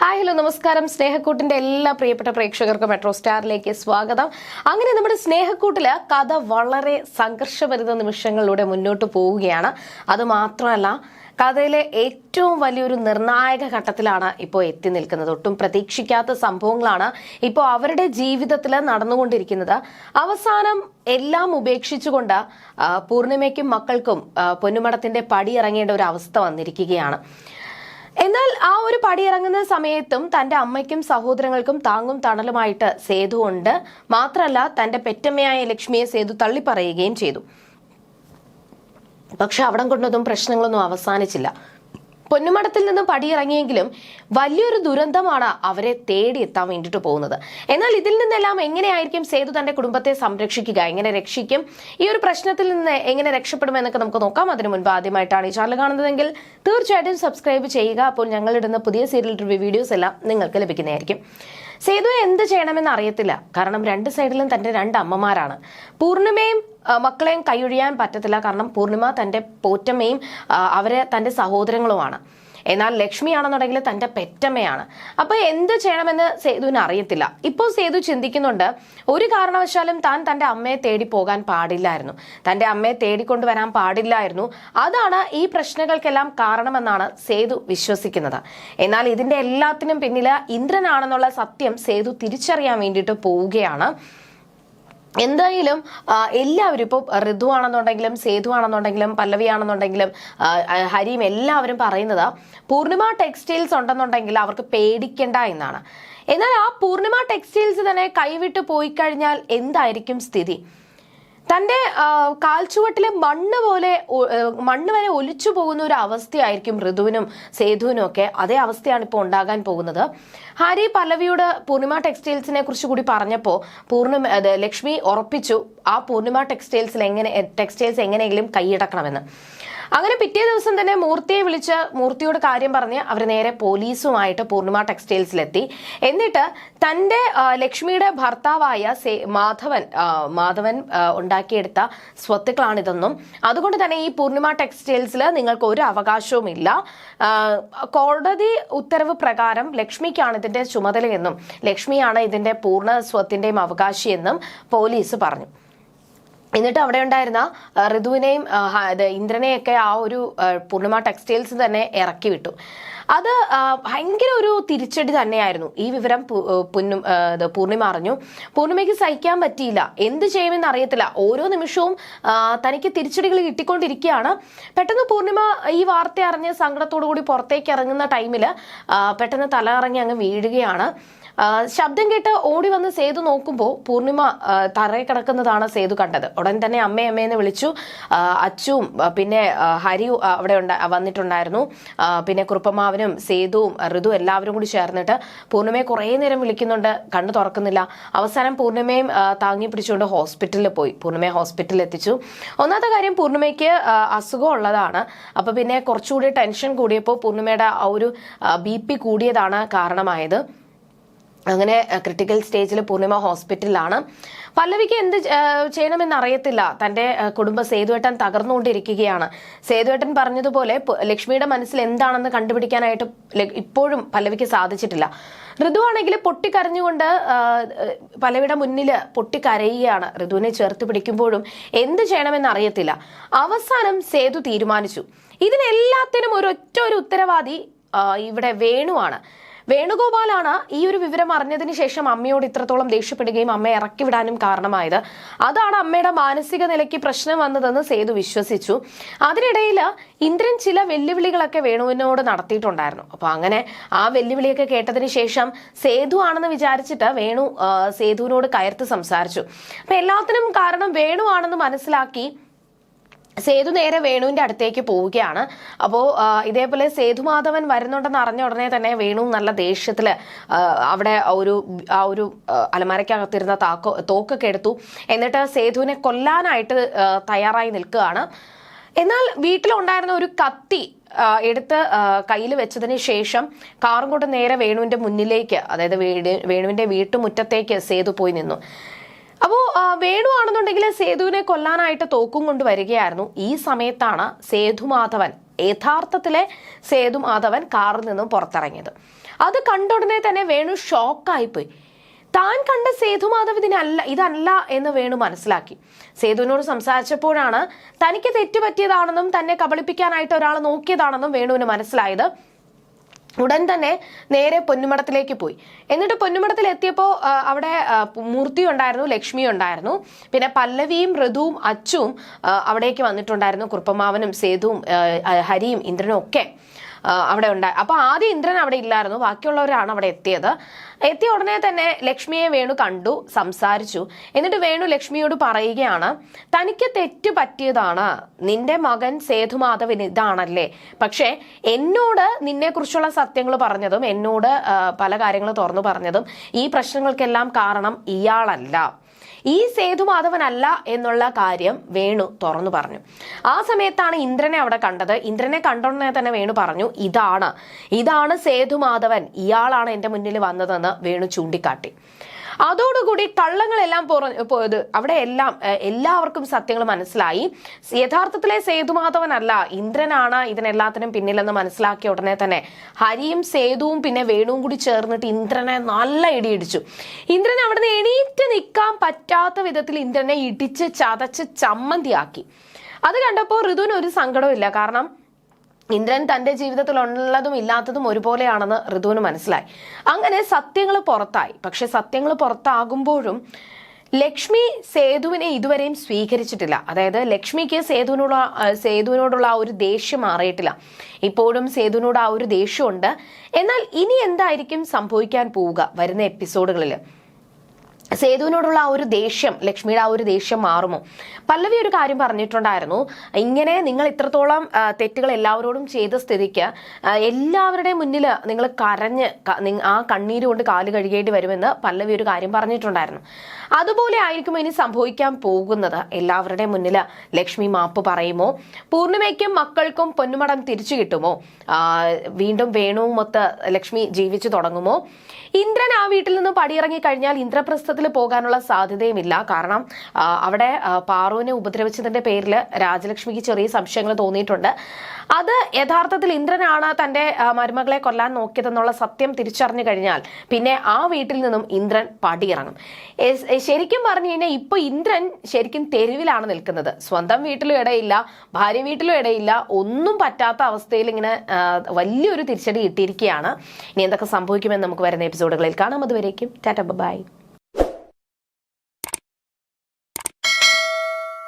Hi hello നമസ്കാരം. സ്നേഹക്കൂട്ടിന്റെ എല്ലാ പ്രിയപ്പെട്ട പ്രേക്ഷകർക്കും മെട്രോ സ്റ്റാറിലേക്ക് സ്വാഗതം. അങ്ങനെ നമ്മുടെ സ്നേഹക്കൂട്ടിൽ കഥ വളരെ സംഘർഷഭരിത നിമിഷങ്ങളിലൂടെ മുന്നോട്ട് പോവുകയാണ്. അത് മാത്രമല്ല കഥയിലെ ഏറ്റവും വലിയൊരു നിർണായക ഘട്ടത്തിലാണ് ഇപ്പോൾ എത്തി നിൽക്കുന്നത്. ഒട്ടും പ്രതീക്ഷിക്കാത്ത സംഭവങ്ങളാണ് ഇപ്പോൾ അവരുടെ ജീവിതത്തിൽ നടന്നുകൊണ്ടിരിക്കുന്നത്. അവസാനം എല്ലാം ഉപേക്ഷിച്ചുകൊണ്ട് പൂർണിമയ്ക്കും മക്കൾക്കും പൊന്നുമടത്തിന്റെ പടി ഇറങ്ങേണ്ട ഒരു അവസ്ഥ വന്നിരിക്കുകയാണ്. എന്നാൽ ആ ഒരു പടി ഇറങ്ങുന്ന സമയത്തും തന്റെ അമ്മയ്ക്കും സഹോദരങ്ങൾക്കും താങ്ങും തണലുമായിട്ട് സേതു ഉണ്ട്. മാത്രമല്ല തന്റെ പെറ്റമ്മയായ ലക്ഷ്മിയെ സേതു തള്ളിപ്പറയുകയും ചെയ്തു. പക്ഷെ അവിടം കൊണ്ടൊന്നും പ്രശ്നങ്ങളൊന്നും അവസാനിച്ചില്ല. പൊന്നുമടത്തിൽ നിന്ന് പടിയിറങ്ങിയെങ്കിലും വലിയൊരു ദുരന്തമാണ് അവരെ തേടി എത്താൻ വേണ്ടിയിട്ട് പോകുന്നത്. എന്നാൽ ഇതിൽ നിന്നെല്ലാം എങ്ങനെയായിരിക്കും സേതു തന്റെ കുടുംബത്തെ സംരക്ഷിക്കുക? എങ്ങനെ രക്ഷിക്കും? ഈ ഒരു പ്രശ്നത്തിൽ നിന്ന് എങ്ങനെ രക്ഷപ്പെടും എന്നൊക്കെ നമുക്ക് നോക്കാം. അതിനു മുൻപ് ആദ്യമായിട്ടാണ് ഈ ചാനൽ കാണുന്നതെങ്കിൽ തീർച്ചയായിട്ടും സബ്സ്ക്രൈബ് ചെയ്യുക. അപ്പോൾ ഞങ്ങളിടുന്ന പുതിയ സീരിയൽ റിവ്യൂ വീഡിയോസ് എല്ലാം നിങ്ങൾക്ക് ലഭിക്കുന്നതായിരിക്കും. സേതു എന്ത് ചെയ്യണമെന്ന് അറിയത്തില്ല. കാരണം രണ്ട് സൈഡിലും തന്റെ രണ്ട് അമ്മമാരാണ്. പൂർണിമയും മക്കളെയും കൈയൊഴിയാൻ പറ്റത്തില്ല. കാരണം പൂർണിമ തന്റെ പോറ്റമ്മയും അവരെ തന്റെ സഹോദരങ്ങളുമാണ്. എന്നാൽ ലക്ഷ്മിയാണെന്നുണ്ടെങ്കിൽ തന്റെ പെറ്റമ്മയാണ്. അപ്പൊ എന്ത് ചെയ്യണമെന്ന് സേതുവിന് അറിയത്തില്ല. ഇപ്പോൾ സേതു ചിന്തിക്കുന്നുണ്ട് ഒരു കാരണവശാലും താൻ തന്റെ അമ്മയെ തേടി പോകാൻ പാടില്ലായിരുന്നു. തന്റെ അമ്മയെ തേടിക്കൊണ്ടുവരാൻ പാടില്ലായിരുന്നു. അതാണ് ഈ പ്രശ്നങ്ങൾക്കെല്ലാം കാരണമെന്നാണ് സേതു വിശ്വസിക്കുന്നത്. എന്നാൽ ഇതിന്റെ എല്ലാത്തിനും പിന്നിൽ ഇന്ദ്രനാണെന്നുള്ള സത്യം സേതു തിരിച്ചറിയാൻ വേണ്ടിയിട്ട് പോവുകയാണ്. എന്തായാലും എല്ലാവരും ഇപ്പോൾ ഋതു ആണെന്നുണ്ടെങ്കിലും സേതു ആണെന്നുണ്ടെങ്കിലും പല്ലവി ആണെന്നുണ്ടെങ്കിലും ഹരിയും എല്ലാവരും പറയുന്നത് പൂർണിമ ടെക്സ്റ്റൈൽസ് ഉണ്ടെന്നുണ്ടെങ്കിൽ അവർക്ക് പേടിക്കണ്ട എന്നാണ്. എന്നാൽ ആ പൂർണിമ ടെക്സ്റ്റൈൽസ് തന്നെ കൈവിട്ട് പോയി കഴിഞ്ഞാൽ എന്തായിരിക്കും സ്ഥിതി? തന്റെ ആ, കാൽച്ചുവട്ടിലെ മണ്ണ് പോലെ മണ്ണ് വരെ ഒലിച്ചു പോകുന്ന ഒരു അവസ്ഥയായിരിക്കും ഋതുവിനും സേതുവിനും ഒക്കെ. അതേ അവസ്ഥയാണ് ഇപ്പോൾ ഉണ്ടാകാൻ പോകുന്നത്. ഹാരി പല്ലവിയോട് പൂർണിമ ടെക്സ്റ്റൈൽസിനെ കുറിച്ച് കൂടി പറഞ്ഞപ്പോൾ പൂർണിമ ലക്ഷ്മി ഉറപ്പിച്ചു ആ പൂർണിമ ടെക്സ്റ്റൈൽസിൽ എങ്ങനെ ടെക്സ്റ്റൈൽസ് എങ്ങനെയെങ്കിലും കൈയടക്കണമെന്ന്. അങ്ങനെ പിറ്റേ ദിവസം തന്നെ മൂർത്തിയെ വിളിച്ച് മൂർത്തിയോട് കാര്യം പറഞ്ഞ് അവർ നേരെ പോലീസുമായിട്ട് പൂർണിമ ടെക്സ്റ്റൈൽസിലെത്തി. എന്നിട്ട് തന്റെ ലക്ഷ്മിയുടെ ഭർത്താവായ മാധവൻ മാധവൻ ഉണ്ടാക്കിയെടുത്ത സ്വത്തുക്കളാണിതെന്നും. അതുകൊണ്ട് തന്നെ ഈ പൂർണിമ ടെക്സ്റ്റൈൽസിൽ നിങ്ങൾക്ക് ഒരു അവകാശവുമില്ല കോടതി ഉത്തരവ് പ്രകാരം ലക്ഷ്മിക്കാണ് ഇതിന്റെ ചുമതലയെന്നും ലക്ഷ്മിയാണ് ഇതിന്റെ പൂർണ സ്വത്തിന്റെയും അവകാശിയെന്നും പോലീസ് പറഞ്ഞു. എന്നിട്ട് അവിടെ ഉണ്ടായിരുന്ന ഋതുവിനെയും ഇന്ദ്രനെയൊക്കെ ആ ഒരു പൂർണിമ ടെക്സ്റ്റൈൽസ് തന്നെ ഇറക്കി വിട്ടു. അത് ഭയങ്കര ഒരു തിരിച്ചടി തന്നെയായിരുന്നു. ഈ വിവരം പുന്നും പൂർണിമ അറിഞ്ഞു. പൂർണിമയ്ക്ക് സഹിക്കാൻ പറ്റിയില്ല. എന്ത് ചെയ്യുമെന്ന് അറിയത്തില്ല. ഓരോ നിമിഷവും തനിക്ക് തിരിച്ചടികൾ കിട്ടിക്കൊണ്ടിരിക്കുകയാണ്. പെട്ടെന്ന് പൂർണിമ ഈ വാർത്ത അറിഞ്ഞ് സങ്കടത്തോടു കൂടി പുറത്തേക്ക് ഇറങ്ങുന്ന ടൈമിൽ പെട്ടെന്ന് തല ഇറങ്ങി അങ്ങ് വീഴുകയാണ്. ശബ്ദം കേട്ട് ഓടി വന്ന് സേതു നോക്കുമ്പോൾ പൂർണിമ തറയെ കിടക്കുന്നതാണ് സേതു കണ്ടത്. ഉടൻ തന്നെ അമ്മേ അമ്മയെന്ന് വിളിച്ചു. അച്ചും പിന്നെ ഹരി അവിടെ വന്നിട്ടുണ്ടായിരുന്നു. പിന്നെ കുറുപ്പമാവനും സേതുവും ഋതു എല്ലാവരും കൂടി ചേർന്നിട്ട് പൂർണിമയെ കുറേ നേരം വിളിക്കുന്നുണ്ട്. കണ്ണു തുറക്കുന്നില്ല. അവസാനം പൂർണിമയും താങ്ങി പിടിച്ചുകൊണ്ട് ഹോസ്പിറ്റലിൽ പോയി. പൂർണിമയെ ഹോസ്പിറ്റലിൽ എത്തിച്ചു. ഒന്നാമത്തെ കാര്യം പൂർണിമയ്ക്ക് അസുഖം ഉള്ളതാണ്. അപ്പൊ പിന്നെ കുറച്ചുകൂടി ടെൻഷൻ കൂടിയപ്പോൾ പൂർണിമയുടെ ആ ഒരു ബി പി കൂടിയതാണ് കാരണമായത്. അങ്ങനെ ക്രിട്ടിക്കൽ സ്റ്റേജിൽ പൂർണിമ ഹോസ്പിറ്റലിലാണ്. പല്ലവിക്ക് എന്ത് ചെയ്യണമെന്ന് അറിയത്തില്ല ഏഹ് കുടുംബ സേതുവേട്ടൻ തകർന്നുകൊണ്ടിരിക്കുകയാണ്. സേതുവേട്ടൻ പറഞ്ഞതുപോലെ ലക്ഷ്മിയുടെ മനസ്സിൽ എന്താണെന്ന് കണ്ടുപിടിക്കാനായിട്ട് ഇപ്പോഴും പല്ലവിക്ക് സാധിച്ചിട്ടില്ല. ഋതുവാണെങ്കിൽ പൊട്ടിക്കരഞ്ഞുകൊണ്ട് പല്ലവിയുടെ മുന്നിൽ പൊട്ടിക്കരയുകയാണ്. ഋതുവിനെ ചേർത്ത് പിടിക്കുമ്പോഴും എന്ത് ചെയ്യണമെന്ന് അറിയത്തില്ല അവസാനം സേതു തീരുമാനിച്ചു. ഇതിനെല്ലാത്തിനും ഒരൊറ്റ ഒരു ഉത്തരവാദി ഇവിടെ വേണുവാണ്. വേണുഗോപാലാണ് ഈ ഒരു വിവരം അറിഞ്ഞതിന് ശേഷം അമ്മയോട് ഇത്രത്തോളം ദേഷ്യപ്പെടുകയും അമ്മയെ ഇറക്കി വിടാനും കാരണമായത്. അതാണ് അമ്മയുടെ മാനസിക നിലയ്ക്ക് പ്രശ്നം വന്നതെന്ന് സേതു വിശ്വസിച്ചു. അതിനിടയിൽ ഇന്ദ്രൻ ചില വെല്ലുവിളികളൊക്കെ വേണുവിനോട് നടത്തിയിട്ടുണ്ടായിരുന്നു. അപ്പൊ അങ്ങനെ ആ വെല്ലുവിളിയൊക്കെ കേട്ടതിന് ശേഷം സേതു ആണെന്ന് വിചാരിച്ചിട്ട് വേണു സേതുവിനോട് കയർത്ത് സംസാരിച്ചു. അപ്പൊ എല്ലാത്തിനും കാരണം വേണു ആണെന്ന് മനസ്സിലാക്കി സേതു നേരെ വേണുവിന്റെ അടുത്തേക്ക് പോവുകയാണ്. അപ്പോൾ ഇതേപോലെ സേതുമാധവൻ വരുന്നുണ്ടെന്ന് അറിഞ്ഞ ഉടനെ തന്നെ വേണു നല്ല ദേഷ്യത്തിൽ അവിടെ ഒരു ആ ഒരു അലമാരയ്ക്കകത്തിരുന്ന താക്കോ തോക്കൊക്കെ എടുത്തു. എന്നിട്ട് സേതുവിനെ കൊല്ലാനായിട്ട് തയ്യാറായി നിൽക്കുകയാണ്. എന്നാൽ വീട്ടിലുണ്ടായിരുന്ന ഒരു കത്തി എടുത്ത് കയ്യിൽ വെച്ചതിന് ശേഷം കാറും കൊണ്ട് നേരെ വേണുവിന്റെ മുന്നിലേക്ക് അതായത് വീട് വേണുവിന്റെ വീട്ടുമുറ്റത്തേക്ക് സേതു പോയി നിന്നു. അപ്പോ വേണുവാണെന്നുണ്ടെങ്കിൽ സേതുവിനെ കൊല്ലാനായിട്ട് തോക്കും കൊണ്ട് വരികയായിരുന്നു. ഈ സമയത്താണ് സേതുമാധവൻ യഥാർത്ഥത്തിലെ സേതുമാധവൻ കാറിൽ നിന്നും പുറത്തിറങ്ങിയത്. അത് കണ്ട ഉടനെ തന്നെ വേണു ഷോക്കായിപ്പോയി. താൻ കണ്ട സേതുമാധവ് ഇതിനല്ല ഇതല്ല എന്ന് വേണു മനസ്സിലാക്കി. സേതുവിനോട് സംസാരിച്ചപ്പോഴാണ് തനിക്ക് തെറ്റുപറ്റിയതാണെന്നും തന്നെ കബളിപ്പിക്കാനായിട്ട് ഒരാൾ നോക്കിയതാണെന്നും വേണുവിന് മനസ്സിലായത്. ഉടൻ തന്നെ നേരെ പൊന്നുമടത്തിലേക്ക് പോയി. എന്നിട്ട് പൊന്നുമടത്തിൽ എത്തിയപ്പോൾ അവിടെ മൂർത്തി ഉണ്ടായിരുന്നു ലക്ഷ്മി ഉണ്ടായിരുന്നു. പിന്നെ പല്ലവിയും ഋതുവും അച്ചും അവിടേക്ക് വന്നിട്ടുണ്ടായിരുന്നു കുറുപ്പമാവനും സേതുവും ഹരിയും ഇന്ദ്രനും ഒക്കെ. അവിടെ ഉണ്ടായി അപ്പൊ ആദ്യം ഇന്ദ്രൻ അവിടെ ഇല്ലായിരുന്നു. ബാക്കിയുള്ളവരാണ് അവിടെ എത്തിയത്. എത്തിയ ഉടനെ തന്നെ ലക്ഷ്മിയെ വേണു കണ്ടു സംസാരിച്ചു. എന്നിട്ട് വേണു ലക്ഷ്മിയോട് പറയുകയാണ് തനിക്ക് തെറ്റ് പറ്റിയതാണ്. നിന്റെ മകൻ സേതുമാധവൻ ഇതാണല്ലേ. പക്ഷേ എന്നോട് നിന്നെ കുറിച്ചുള്ള സത്യങ്ങൾ പറഞ്ഞതും എന്നോട് പല കാര്യങ്ങൾ തുറന്നു പറഞ്ഞതും ഈ പ്രശ്നങ്ങൾക്കെല്ലാം കാരണം ഇയാളല്ല. ഈ സേതുമാധവനല്ല എന്നുള്ള കാര്യം വേണു തുറന്നു പറഞ്ഞു. ആ സമയത്താണ് ഇന്ദ്രനെ അവിടെ കണ്ടത്. ഇന്ദ്രനെ കണ്ടോടനെ തന്നെ വേണു പറഞ്ഞു ഇതാണ്. ഇതാണ് സേതുമാധവൻ ഇയാളാണ് എന്റെ മുന്നിൽ വന്നതെന്ന് വേണു ചൂണ്ടിക്കാട്ടി. അതോടുകൂടി കള്ളങ്ങളെല്ലാം പോയത് അവിടെ എല്ലാം എല്ലാവർക്കും സത്യങ്ങൾ മനസ്സിലായി. യഥാർത്ഥത്തിലെ സേതുമാധവനല്ല ഇന്ദ്രനാണ് ഇതിനെല്ലാത്തിനും പിന്നിലെന്ന് മനസ്സിലാക്കിയ ഉടനെ തന്നെ. ഹരിയും സേതുവും പിന്നെ വേണുവും കൂടി ചേർന്നിട്ട് ഇന്ദ്രനെ നല്ല ഇടിയിടിച്ചു ഇന്ദ്രൻ അവിടുന്ന് എണീറ്റ് നിൽക്കാൻ പറ്റാത്ത വിധത്തിൽ ഇന്ദ്രനെ ഇടിച്ച് ചതച്ച് ചമ്മന്തിയാക്കി. അത് കണ്ടപ്പോൾ ഋതുവിന് ഒരു സങ്കടമില്ല കാരണം ഇന്ദ്രൻ തന്റെ ജീവിതത്തിൽ ഉള്ളതും ഇല്ലാത്തതും ഒരുപോലെയാണെന്ന് ഋതുവിന് മനസ്സിലായി. അങ്ങനെ സത്യങ്ങൾ പുറത്തായി. പക്ഷെ സത്യങ്ങൾ പുറത്താകുമ്പോഴും ലക്ഷ്മി സേതുവിനെ ഇതുവരെയും സ്വീകരിച്ചിട്ടില്ല. അതായത് ലക്ഷ്മിക്ക് സേതുവിനോട് സേതുവിനോടുള്ള ആ ഒരു ദേഷ്യം മാറിയിട്ടില്ല. ഇപ്പോഴും സേതുവിനോട് ആ ഒരു ദേഷ്യമുണ്ട്. എന്നാൽ ഇനി എന്തായിരിക്കും സംഭവിക്കാൻ പോവുക വരുന്ന എപ്പിസോഡുകളിൽ സേതുവിനോടുള്ള ആ ഒരു ദേഷ്യം ലക്ഷ്മിയുടെ ആ ഒരു ദേഷ്യം മാറുമോ? പല്ലവി ഒരു കാര്യം പറഞ്ഞിട്ടുണ്ടായിരുന്നു. ഇങ്ങനെ നിങ്ങൾ ഇത്രത്തോളം തെറ്റുകൾ എല്ലാവരോടും ചെയ്ത സ്ഥിതിക്ക് എല്ലാവരുടെയും മുന്നിൽ നിങ്ങൾ കരഞ്ഞ് ആ കണ്ണീര് കൊണ്ട് കാൽ കഴുകേണ്ടി വരുമെന്ന് പല്ലവി ഒരു കാര്യം പറഞ്ഞിട്ടുണ്ടായിരുന്നു. അതുപോലെ ആയിരിക്കും ഇനി സംഭവിക്കാൻ പോകുന്നത്. എല്ലാവരുടെ മുന്നിൽ ലക്ഷ്മി മാപ്പ് പറയുമോ? പൂർണിമയ്ക്കും മക്കൾക്കും പൊന്നുമടം തിരിച്ചു കിട്ടുമോ? വീണ്ടും വേണുവുമൊത്ത് ലക്ഷ്മി ജീവിച്ചു തുടങ്ങുമോ? ഇന്ദ്രൻ ആ വീട്ടിൽ നിന്ന് പടിയിറങ്ങി കഴിഞ്ഞാൽ ഇന്ദ്രപ്രസ്ഥത്തിൽ പോകാനുള്ള സാധ്യതയുമില്ല. കാരണം അവിടെ പാറുവിനെ ഉപദ്രവിച്ചതിന്റെ പേരിൽ രാജലക്ഷ്മിക്ക് ചെറിയ സംശയങ്ങൾ തോന്നിയിട്ടുണ്ട്. അത് യഥാർത്ഥത്തിൽ ഇന്ദ്രനാണ് തന്റെ മരുമകളെ കൊല്ലാൻ നോക്കിയതെന്നുള്ള സത്യം തിരിച്ചറിഞ്ഞു കഴിഞ്ഞാൽ പിന്നെ ആ വീട്ടിൽ നിന്നും ഇന്ദ്രൻ പടിയിറങ്ങും. ശരിക്കും പറഞ്ഞു കഴിഞ്ഞാൽ ഇപ്പൊ ഇന്ദ്രൻ ശരിക്കും തെരുവിലാണ് നിൽക്കുന്നത്. സ്വന്തം വീട്ടിലും ഇടയില്ല ഭാര്യ വീട്ടിലും ഇടയില്ല ഒന്നും പറ്റാത്ത അവസ്ഥയിൽ ഇങ്ങനെ വലിയൊരു തിരിച്ചടി കിട്ടിയിരിക്കുകയാണ്. ഇനി എന്തൊക്കെ സംഭവിക്കുമെന്ന് നമുക്ക് വരുന്ന എപ്പിസോഡുകളിൽ കാണാം. അതുവരേക്കും ടാറ്റ ബൈ.